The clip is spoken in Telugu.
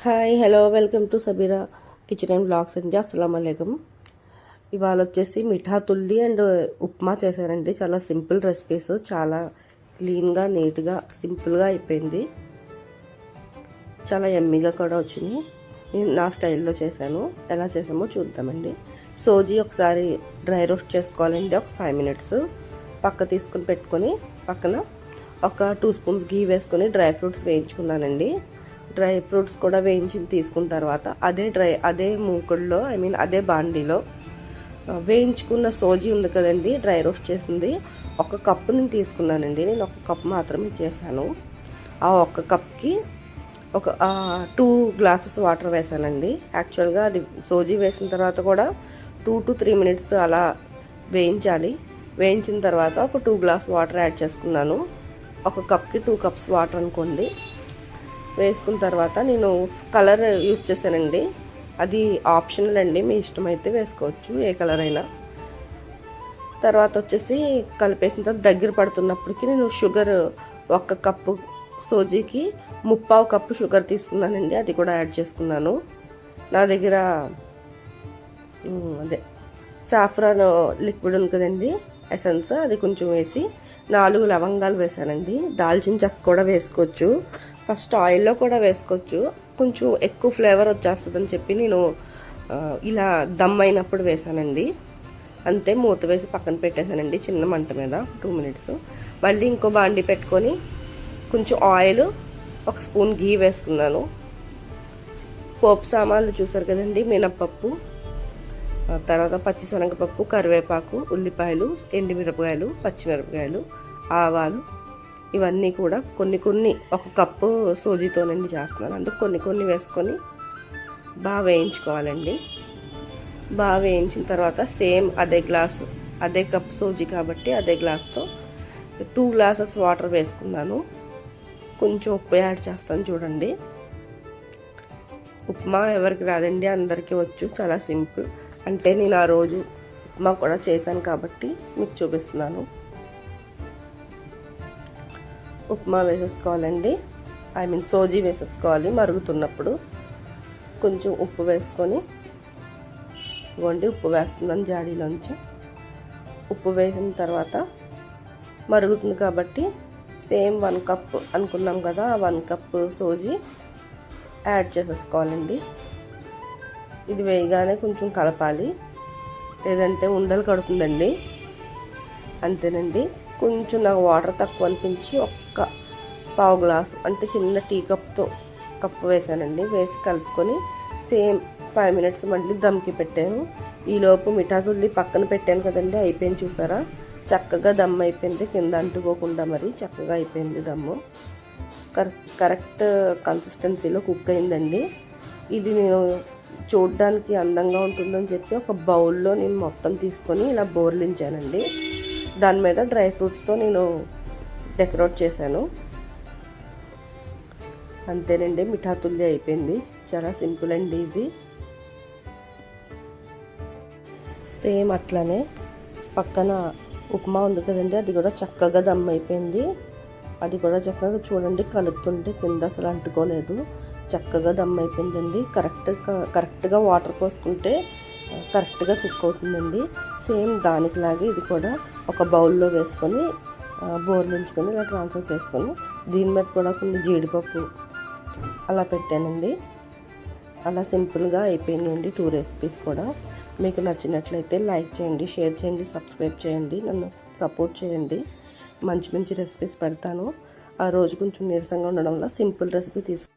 Hi hello welcome to Sabira kitchen and blogs అండి. అస్సలం ఇవాళ వచ్చేసి మిఠా తుల్లి అండ్ ఉప్మా చేశానండి. చాలా సింపుల్ రెసిపీస్. చాలా క్లీన్గా నీట్గా సింపుల్గా అయిపోయింది. చాలా ఎమ్మీగా కూడా వచ్చింది నేను నా స్టైల్లో చేశాను. ఎలా చేసామో చూద్దామండి. సోజీ ఒకసారి డ్రై రోస్ట్ చేసుకోవాలండి. ఒక ఫైవ్ మినిట్స్ పక్క తీసుకుని పెట్టుకొని పక్కన ఒక టూ స్పూన్స్ గీ వేసుకొని డ్రై ఫ్రూట్స్ వేయించుకున్నానండి. డ్రై ఫ్రూట్స్ కూడా వేయించి తీసుకున్న తర్వాత అదే డ్రై అదే మూకుడులో ఐ మీన్ అదే బాండీలో వేయించుకున్న సోజీ ఉంది కదండి డ్రై రోస్ట్ చేసింది. ఒక కప్పు నేను తీసుకున్నానండి నేను ఒక కప్ మాత్రమే చేశాను. ఆ ఒక్క కప్కి ఒక టూ గ్లాసెస్ వాటర్ వేసానండి యాక్చువల్గా అది సోజీ వేసిన తర్వాత కూడా టూ టు త్రీ మినిట్స్ అలా వేయించాలి. వేయించిన తర్వాత ఒక టూ గ్లాస్ వాటర్ యాడ్ చేసుకున్నాను. ఒక కప్కి టూ కప్స్ వాటర్ అనుకోండి. వేసుకున్న తర్వాత నేను కలర్ యూజ్ చేశానండి. అది ఆప్షనల్ అండి. మీ ఇష్టమైతే వేసుకోవచ్చు ఏ కలర్ అయినా. తర్వాత వచ్చేసి కలిపేసిన తర్వాత దగ్గర పడుతున్నప్పటికి నేను షుగర్ ఒక్క కప్పు సోజీకి ముప్పావు కప్పు షుగర్ తీసుకున్నానండి. అది కూడా యాడ్ చేసుకున్నాను. నా దగ్గర అదే సాఫ్రాన్ లిక్విడ్ ఉంది కదండి. ఎసెన్స్ అది కొంచెం వేసి నాలుగు లవంగాలు వేసానండి. దాల్చిన చెక్క కూడా వేసుకోవచ్చు. ఫస్ట్ ఆయిల్లో కూడా వేసుకోవచ్చు. కొంచెం ఎక్కువ ఫ్లేవర్ వచ్చేస్తుందని చెప్పి నేను ఇలా దమ్ అయినప్పుడు వేసానండి. అంతే మూత వేసి పక్కన పెట్టేశానండి చిన్న మంట మీద టూ మినిట్స్. మళ్ళీ ఇంకో బాండి పెట్టుకొని కొంచెం ఆయిల్ ఒక స్పూన్ గీ వేసుకున్నాను. పోపు సామాన్లు చూసారు కదండి మినప్పప్పు. తర్వాత పచ్చిశనగపప్పు కరివేపాకు ఉల్లిపాయలు ఎండుమిరపకాయలు పచ్చిమిరపకాయలు ఆవాలు ఇవన్నీ కూడా కొన్ని కొన్ని ఒక కప్పు సూజీతోనండి చేస్తున్నాను. అందుకు కొన్ని కొన్ని వేసుకొని బాగా వేయించుకోవాలండి. బాగా వేయించిన తర్వాత సేమ్ అదే గ్లాసు అదే కప్ సోజీ కాబట్టి అదే గ్లాస్తో టూ గ్లాసెస్ వాటర్ వేసుకున్నాను. కొంచెం ఉప్పు యాడ్ చేస్తాను చూడండి. ఉప్మా ఎవరికి రాదండి అందరికీ వచ్చు చాలా సింపుల్. అంటే నేను ఆ రోజు ఉప్మా కూడా చేశాను కాబట్టి మీకు చూపిస్తున్నాను. ఉప్మా వేసేసుకోవాలండి. ఐ మీన్ సోజీ వేసేసుకోవాలి మరుగుతున్నప్పుడు. కొంచెం ఉప్పు వేసుకొని ఇవ్వండి ఉప్పు వేస్తున్నాను జాడీలోంచి. ఉప్పు వేసిన తర్వాత మరుగుతుంది కాబట్టి సేమ్ వన్ కప్ అనుకున్నాం కదా ఆ వన్ కప్ సోజీ యాడ్ చేసేసుకోవాలండి. ఇది వేయగానే కొంచెం కలపాలి. లేదంటే ఉండలు కడుతుందండి. అంతేనండి. కొంచెం నాకు వాటర్ తక్కువ అనిపించి ఒక్క పావు గ్లాస్ అంటే చిన్న టీ కప్తో కప్పు వేసానండి వేసి కలుపుకొని సేమ్ ఫైవ్ మినిట్స్ మళ్ళీ దమ్కి పెట్టాను. ఈలోపు మిఠాతుల్లి పక్కన పెట్టాను కదండి అయిపోయింది చూసారా? చక్కగా దమ్ అయిపోయింది. కింద అంటుకోకుండా మరి చక్కగా అయిపోయింది దమ్ము. కరెక్ట్ కరెక్ట్ కన్సిస్టెన్సీలో కుక్ అయిందండి. ఇది నేను చూడడానికి అందంగా ఉంటుందని చెప్పి ఒక బౌల్లో నేను మొత్తం తీసుకొని ఇలా బోర్లించానండి. దాని మీద డ్రై ఫ్రూట్స్తో నేను డెకరేట్ చేశాను. అంతేనండి మిఠాతుల్లి అయిపోయింది. చాలా సింపుల్ అండ్ ఈజీ. సేమ్ అట్లానే పక్కన ఉప్మా ఉంది కదండి అది కూడా చక్కగా దమ్ అయిపోయింది. అది కూడా చక్కగా చూడండి కలుపుతుంటే కింద అసలు అంటుకోలేదు. చక్కగా దమ్ అయిపోయిందండి. కరెక్ట్ కరెక్ట్గా వాటర్ పోసుకుంటే కరెక్ట్గా కుక్ అవుతుందండి. సేమ్ దానికిలాగే ఇది కూడా ఒక బౌల్లో వేసుకొని బోర్లించుకొని ఇలా ట్రాన్స్ఫర్ చేసుకొని దీని మీద కూడా కొన్ని జీడిపప్పు అలా పెట్టానండి. అలా సింపుల్గా అయిపోయినాయండి టూ రెసిపీస్ కూడా. మీకు నచ్చినట్లయితే లైక్ చేయండి షేర్ చేయండి సబ్స్క్రైబ్ చేయండి నన్ను సపోర్ట్ చేయండి. మంచి మంచి రెసిపీస్ పెడతాను. ఆ రోజు కొంచెం నీరసంగా ఉండడం వల్ల సింపుల్ రెసిపీ తీసుకు